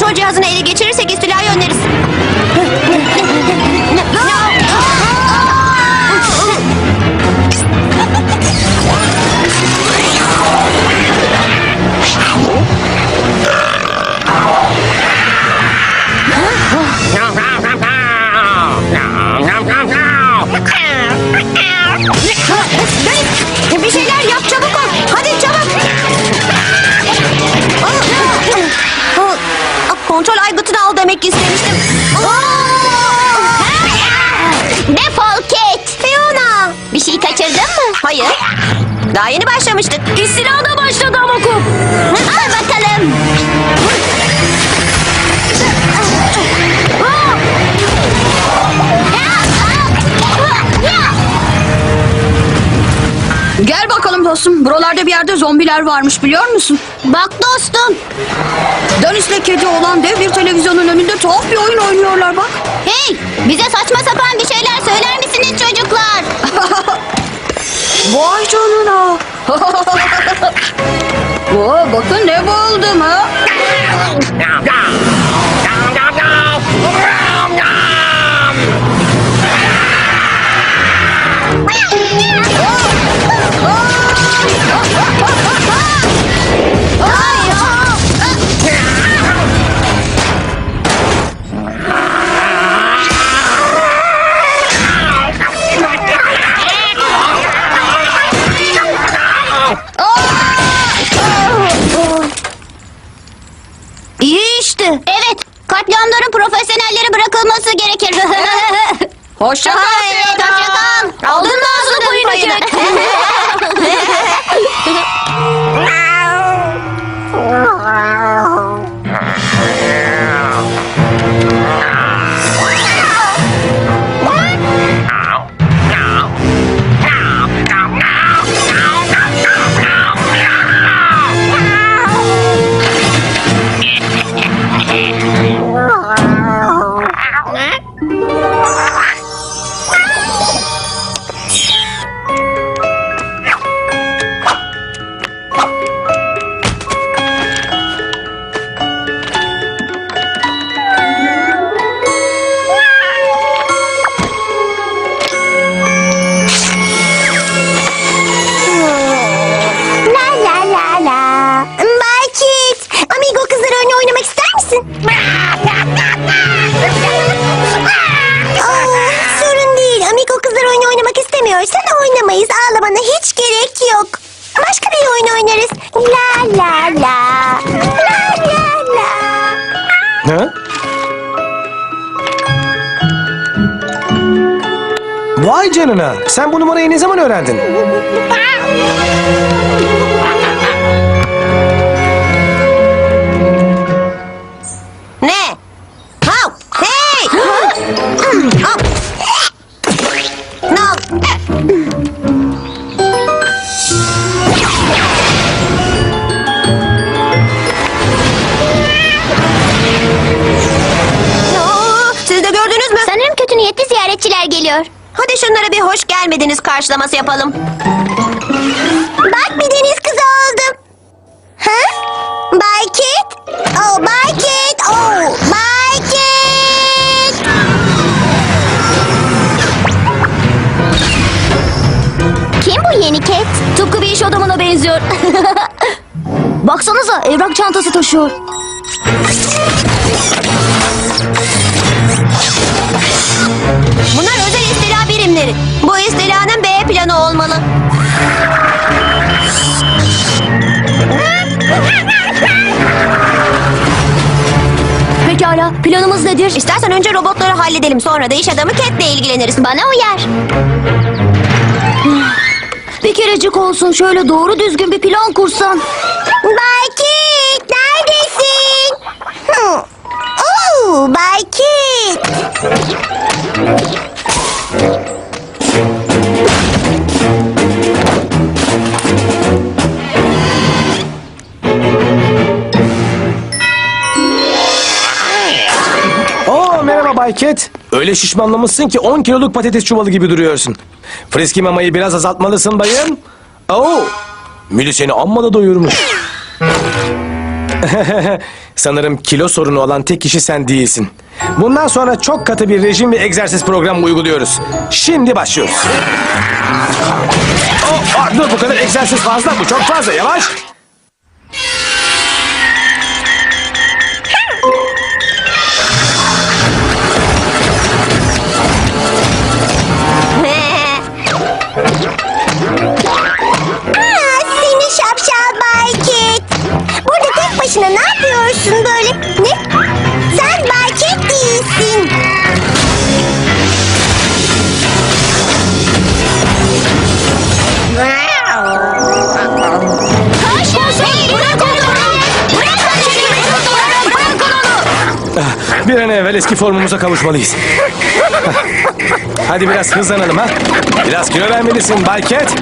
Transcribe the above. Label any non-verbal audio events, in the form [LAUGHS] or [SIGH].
Kontrol cihazını ele geçirirsek istilayı demek istemiştim. Defol Kate. Fiona. Bir şey kaçırdın mı? Hayır. Daha yeni başlamıştık. İstila da başladı ama Kup. Al bakalım. Gel bakalım dostum. Buralarda bir yerde zombiler varmış biliyor musun? Bak dostum. Deniz'le kedi olan dev bir televizyonun önünde tuhaf bir oyun oynuyorlar bak. Hey bize saçma sapan bir şeyler söyler misiniz çocuklar? [LAUGHS] Vay canına. [LAUGHS] Oo, bakın ne buldum ha. Evet katliamların profesyonelleri bırakılması gerekir. [LAUGHS] [LAUGHS] Hoşça kal. Vay canına. Sen bu numarayı ne zaman öğrendin? Ne? Hav! Hey! Hav! No! Siz de gördünüz mü? Sanırım kötü niyetli ziyaretçiler geliyor. Hadi şunlara bir hoş gelmediniz karşılaması yapalım. Bak bir deniz kızı aldım. Ha? Bay Kit? Oh Bay Kit. Oh Bay Kit. Kim bu yeni Cat? Tıpkı bir iş adamına benziyor. [LAUGHS] Baksanıza evrak çantası taşıyor. Bunlar özel istila birimleri. Bu istilanın B planı olmalı. Pekala planımız nedir? İstersen önce robotları halledelim. Sonra da iş adamı Cat'le ilgileniriz. Bana uyar. Bir kerecik olsun şöyle doğru düzgün bir plan kursan. Bay Kit neredesin? Oo, Bay Cat? Öyle şişmanlamışsın ki 10 kiloluk patates çuvalı gibi duruyorsun. Friski mamayı biraz azaltmalısın bayım. Oo, Mili seni amma da doyurmuş. [LAUGHS] Sanırım kilo sorunu olan tek kişi sen değilsin. Bundan sonra çok katı bir rejim ve egzersiz programı uyguluyoruz. Şimdi başlıyoruz. Oh, ah, dur bu kadar egzersiz fazla bu çok fazla yavaş. Bir an evvel eski formumuza kavuşmalıyız. Hadi biraz hızlanalım ha. Biraz kilo vermelisin Bay Cat.